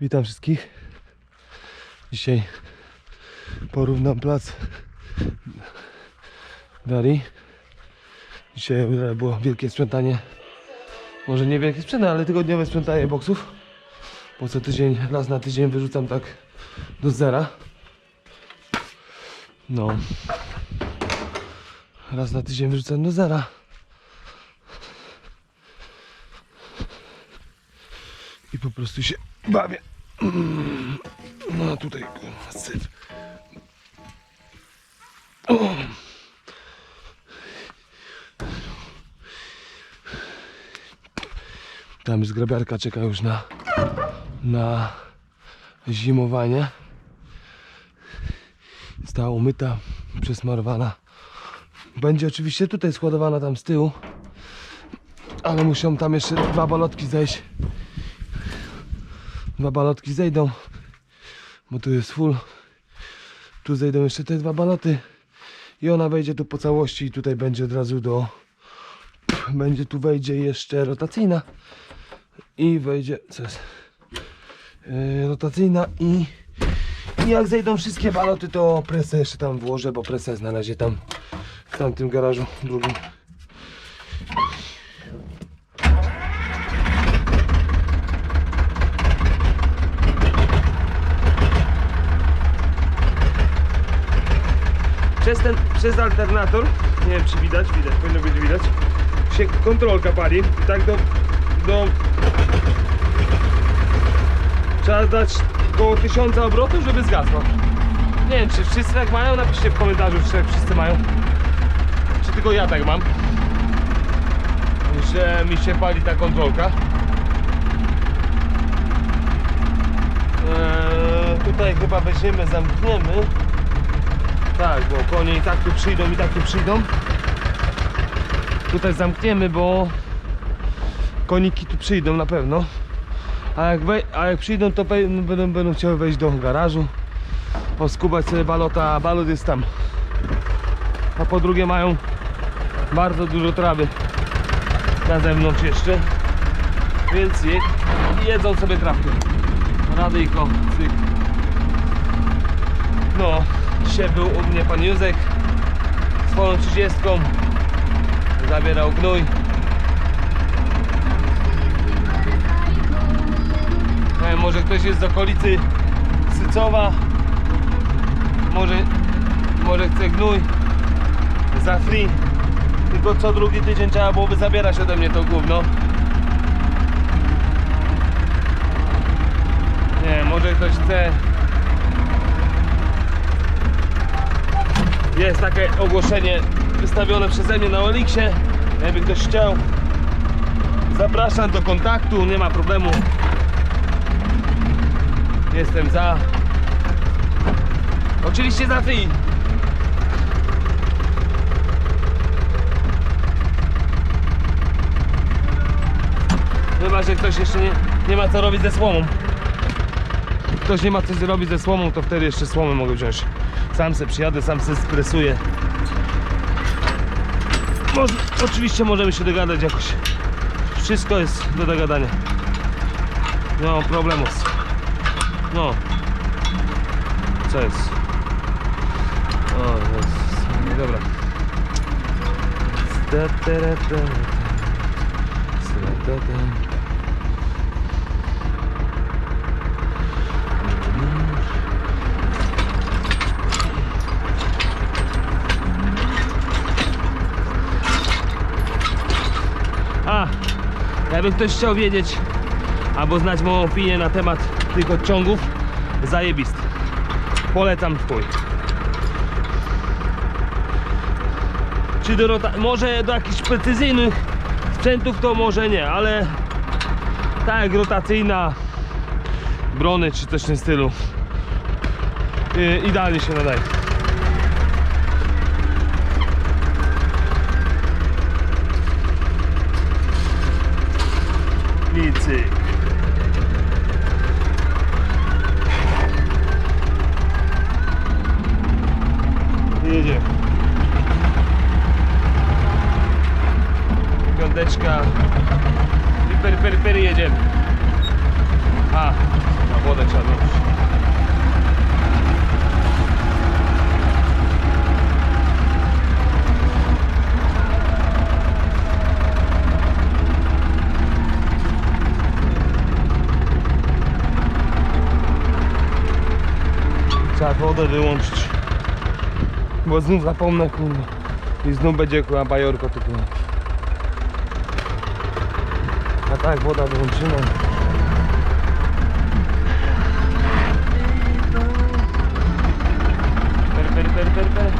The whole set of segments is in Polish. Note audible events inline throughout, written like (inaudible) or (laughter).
Witam wszystkich. Dzisiaj porównam plac Dari. Dzisiaj było wielkie sprzątanie. Może nie wielkie sprzątanie, ale tygodniowe sprzątanie boksów. Bo co tydzień, raz na tydzień wyrzucam tak do zera. No. Raz na tydzień wyrzucam do zera. I po prostu się bawię. Mm. No tutaj syf. O. Tam jest grabiarka, czeka już na, na zimowanie. Została umyta, przesmarowana. Będzie oczywiście tutaj składowana tam z tyłu. Ale muszą tam jeszcze dwa balotki zejść. Dwa balotki zejdą. Bo tu jest full. Tu zejdą jeszcze te dwa baloty. I ona wejdzie tu po całości i tutaj będzie od razu do... Będzie tu wejdzie jeszcze rotacyjna. I wejdzie... Co jest? Yy, rotacyjna i... I jak zejdą wszystkie baloty, to presę jeszcze tam włożę, bo presę jest na razie tam w tamtym garażu drugim. Ten, przez alternator, nie wiem czy widać, widać, powinno być widać, się kontrolka pali tak do, do trzeba dać około 1000 obrotów, żeby zgasła. Nie wiem czy wszyscy tak mają, napiszcie w komentarzu czy tak wszyscy mają. Czy tylko ja tak mam, że mi się pali ta kontrolka. Eee, tutaj chyba weźmiemy, zamkniemy. Tak, bo konie i tak tu przyjdą, i tak tu przyjdą. Tutaj zamkniemy, bo koniki tu przyjdą na pewno. A jak, a jak przyjdą, to będą, będą chciały wejść do garażu, poskubać sobie balota, a balot jest tam. A po drugie mają bardzo dużo trawy na zewnątrz jeszcze, więc je, jedzą sobie trawkę. Radyjko, cyk. No, dzisiaj był u mnie pan Józek z swoją 30. Zabierał gnój. Nie wiem, może ktoś jest z okolicy Sycowa. Może, może chce gnój za free. Tylko co drugi tydzień trzeba byłoby zabierać ode mnie to gówno. Nie, może ktoś chce Jest takie ogłoszenie wystawione przeze mnie na Oliksie. Jakby ktoś chciał, zapraszam do kontaktu, nie ma problemu. Jestem za. Oczywiście za free. Chyba, że ktoś jeszcze nie, nie ma co robić ze słomą. Ktoś nie ma co zrobić ze słomą, to wtedy jeszcze słomę mogę wziąć. Sam se przyjadę, sam se stresuję. Może, oczywiście możemy się dogadać jakoś. Wszystko jest do dogadania. Nie mam problemu. No. Co jest? O, jest. Dobra. Sta, tara, ta. Sta, ta, ta. A, jakby ktoś chciał wiedzieć albo znać moją opinię na temat tych odciągów, zajebisty. Polecam chuj. Czy do może do jakichś precyzyjnych sprzętów to może nie, ale tak jak rotacyjna brony czy coś w tym stylu yy, idealnie się nadaje. I cyk. Jedzie. Piąteczka. I pery, pery, pery jedziemy. A, na wodę trzeba zrobić. Trzeba wodę wyłączyć. Bo znów zapomnę kurwa. I znów będzie kurwa bajorko tu kurwa. A tak, woda wyłączyna. Per, per, per, per, per.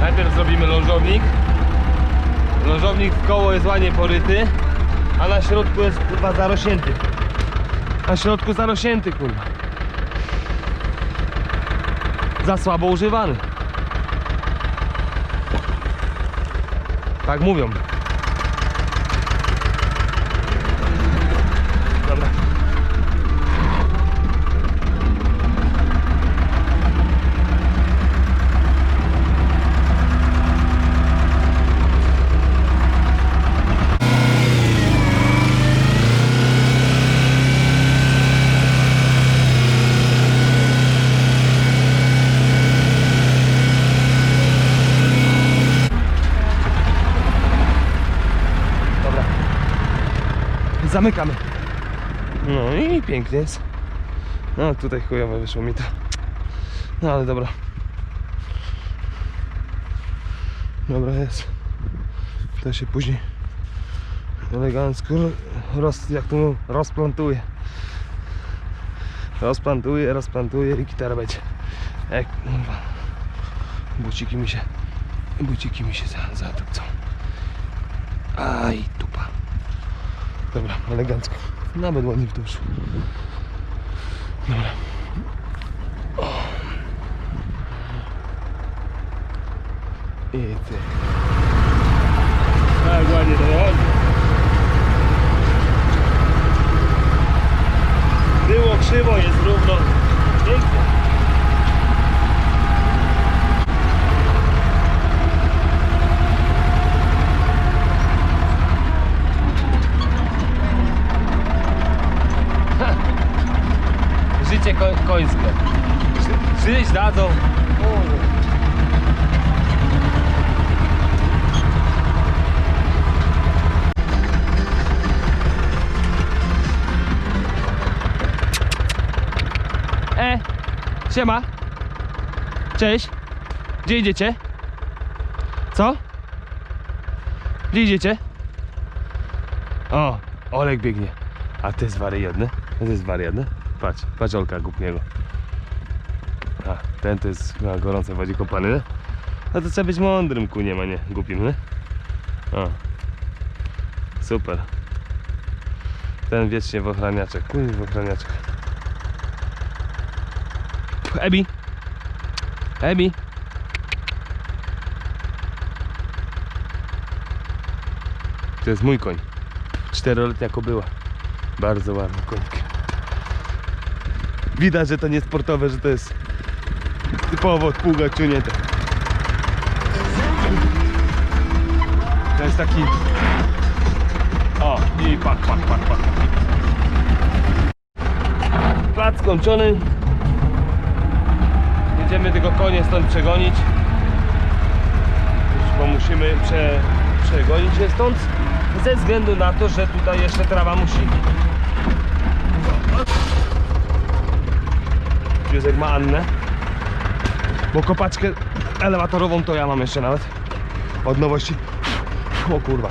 Najpierw zrobimy lążownik. Lążownik w koło jest ładnie poryty, a na środku jest kurwa zarośnięty. Na środku zarośnięty kurwa. Za słabo używany. Tak mówią. Dobra. Dobra. Zamykamy. No i pięknie jest. No tutaj chujowo wyszło mi to. No ale dobra. Dobra jest. To się później elegancko roz, jak to rozplantuje. Rozplantuje, rozplantuje i gitara będzie. Jak. Buciki mi się. Buciki mi się za, zatupcą. Aj. Dobra, elegancko. Nawet ładnie w szło. Dobra. I ty. Tak, ładnie to wychodzi. Było krzywo, jest równo. Pięknie. Dadzą. E, siema. Cześć. Gdzie idziecie? Co? Gdzie idziecie? O, Olek biegnie. A to jest wariadny? To jest wariadny? Patrz, patrz Olka głupiego. Ten to jest chyba gorącej wodzie kąpany, nie? A to trzeba być mądrym kuniem, a nie głupim, nie? O. Super. Ten wiecznie w ochraniaczek. Kuń w ochraniaczek. Ebi! Ebi! To jest mój koń. Czteroletnia kobyła. Bardzo ładny konik. Widać, że to nie sportowe, że to jest typowo od pługa ciunięte. To jest taki... O, i pak, pak, pak, pak. Plac skończony. Jedziemy tego konie stąd przegonić. Bo musimy prze, przegonić je stąd. Ze względu na to, że tutaj jeszcze trawa musi Józek ma Annę. Bo kopaczkę elewatorową to ja mam jeszcze nawet. Od nowości. O kurwa.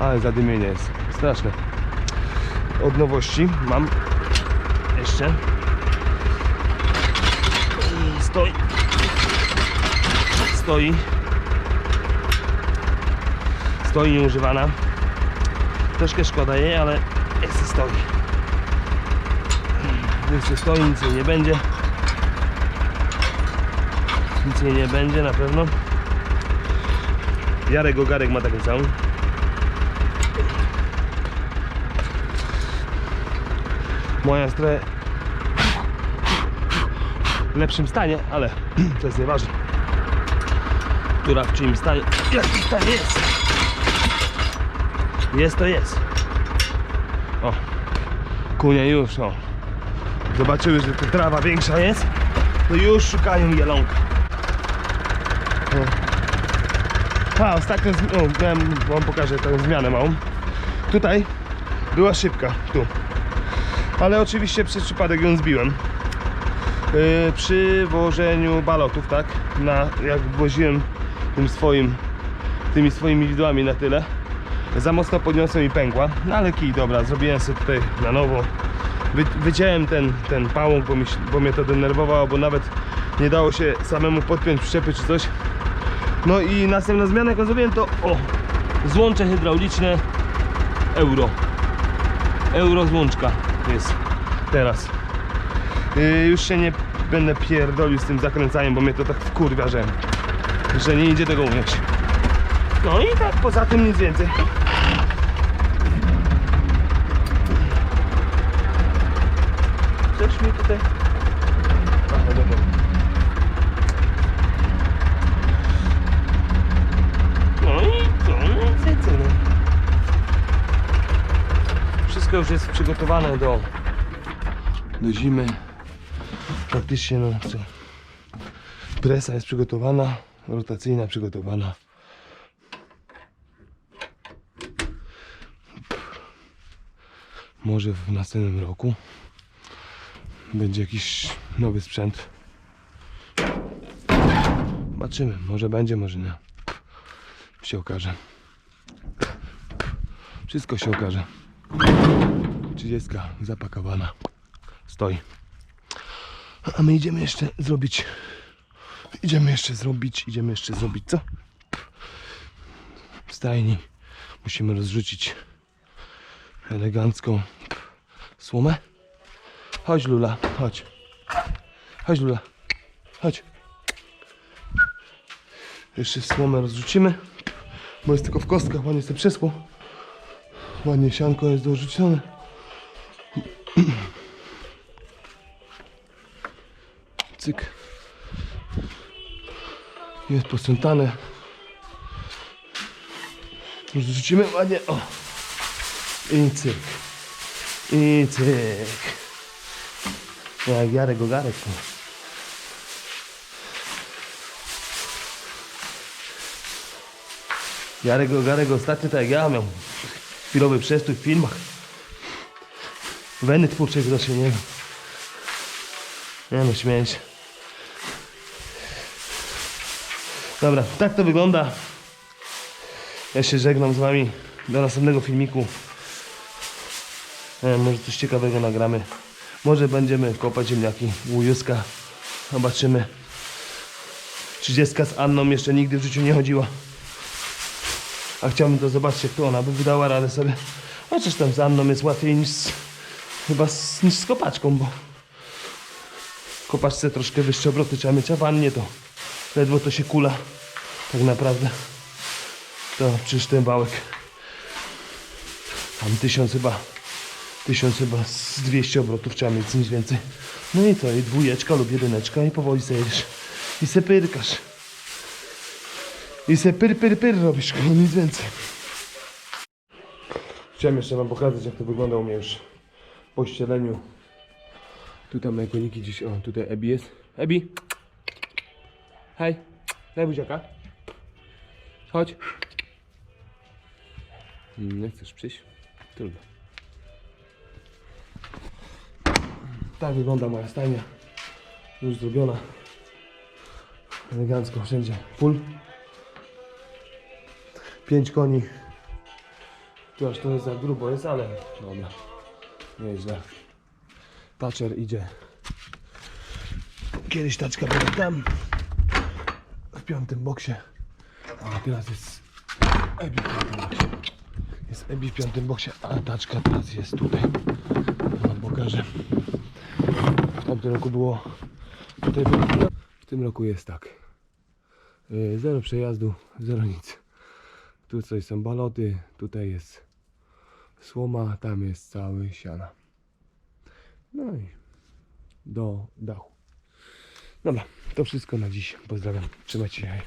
Ale zadymienie jest. Straszne. Od nowości mam jeszcze. Stoi. Stoi. Stoi nieużywana. Troszkę szkoda jej, ale jest stoi. Jeszcze stoi, nic jej nie będzie. Nic jej nie będzie na pewno. Jarek Ogarek ma taką samą. Moja trochę w lepszym stanie, ale (clears throat) to jest nieważne. która w czyim stanie, jaki stan jest. Jest to jest. O, kunie już, no. Zobaczyły, że ta trawa większa jest, to już szukają jelonka. O. A, ostatnio, o, wam pokażę tę zmianę małą. Tutaj była szybka, tu. Ale oczywiście przez przypadek ją zbiłem. Yy, przy wożeniu balotów, tak? Na, jak woziłem tym swoim, tymi swoimi widłami na tyle. Za mocno podniosłem i pękła. No ale kij, dobra, zrobiłem sobie tutaj na nowo. Wy, wyciąłem ten, ten pałąk, bo, mi, bo mnie to denerwowało, bo nawet nie dało się samemu podpiąć przyczepy czy coś. No i następna zmiana, jaką zrobiłem, to o, złącze hydrauliczne euro. Euro złączka jest teraz. Yy, już się nie będę pierdolił z tym zakręcaniem, bo mnie to tak wkurwia, że, że nie idzie tego umieć. No i tak poza tym nic więcej. Coś mi tutaj... Aha, dobra. No i co? No i co, co, no. Wszystko już jest przygotowane do, do zimy. Praktycznie no? Presa jest przygotowana, rotacyjna przygotowana. Może w następnym roku będzie jakiś nowy sprzęt. Zobaczymy, może będzie, może nie. Się okaże. Wszystko się okaże. 30 zapakowana. Stoi. A my idziemy jeszcze zrobić. Idziemy jeszcze zrobić, idziemy jeszcze zrobić co? W stajni musimy rozrzucić elegancką słomę. Chodź Lula, chodź. Chodź Lula, chodź. Jeszcze słomę rozrzucimy, bo jest tylko w kostkach, ładnie sobie przesło. Ładnie sianko jest dorzucone. Cyk. Jest posprzątane. Rzucimy ładnie. O. I cyk. I cyk. Jak Jarek Ogarek. Jarek Ogarek ostatnio tak jak ja miał chwilowy przestój w filmach. Weny twórcze widocznie nie wiem. Nie no, śmieję się. Dobra, tak to wygląda. Ja się żegnam z wami. Do następnego filmiku. Wiem, może coś ciekawego nagramy. Może będziemy kopać ziemniaki u Józka. Zobaczymy. 30 z Anną jeszcze nigdy w życiu nie chodziła. A chciałbym to zobaczyć, jak to ona by wydała radę sobie. Chociaż tam z Anną jest łatwiej niż z, chyba z, niż z kopaczką, bo kopaczce troszkę wyższe obroty trzeba mieć, a w wannie to ledwo to się kula. Tak naprawdę. To przecież ten wałek. Tam tysiąc chyba. Tysiąc chyba z 200 obrotów trzeba mieć, nic więcej. No i to, i dwójeczka lub jedyneczka i powoli jedziesz. I se pyrkasz. I se pyr, pyr, pyr robisz, no nic więcej. Chciałem jeszcze wam pokazać, jak to wygląda u mnie już po ścieleniu. Tu moje koniki gdzieś, o tutaj Ebi jest. Ebi! Hej! Daj buziaka. Chodź. Mm, Nie chcesz przyjść? Trudno. Tak wygląda moja stajnia. Już zrobiona. Elegancko wszędzie. Full. Pięć koni. Tu aż to jest za grubo jest, ale dobra. Nieźle. Taczer idzie. Kiedyś taczka była tam. Piątym boksie. A teraz jest Ebi w piątym boksie. Jest Ebi w piątym boksie, a taczka teraz jest tutaj. Wam pokażę. W tamtym roku było tutaj było, W tym roku jest tak. Yy, Zero przejazdu, zero nic. Tu coś są baloty, tutaj jest słoma, tam jest cały siana. No i do dachu. Dobra, to wszystko na dziś. Pozdrawiam. Trzymajcie się.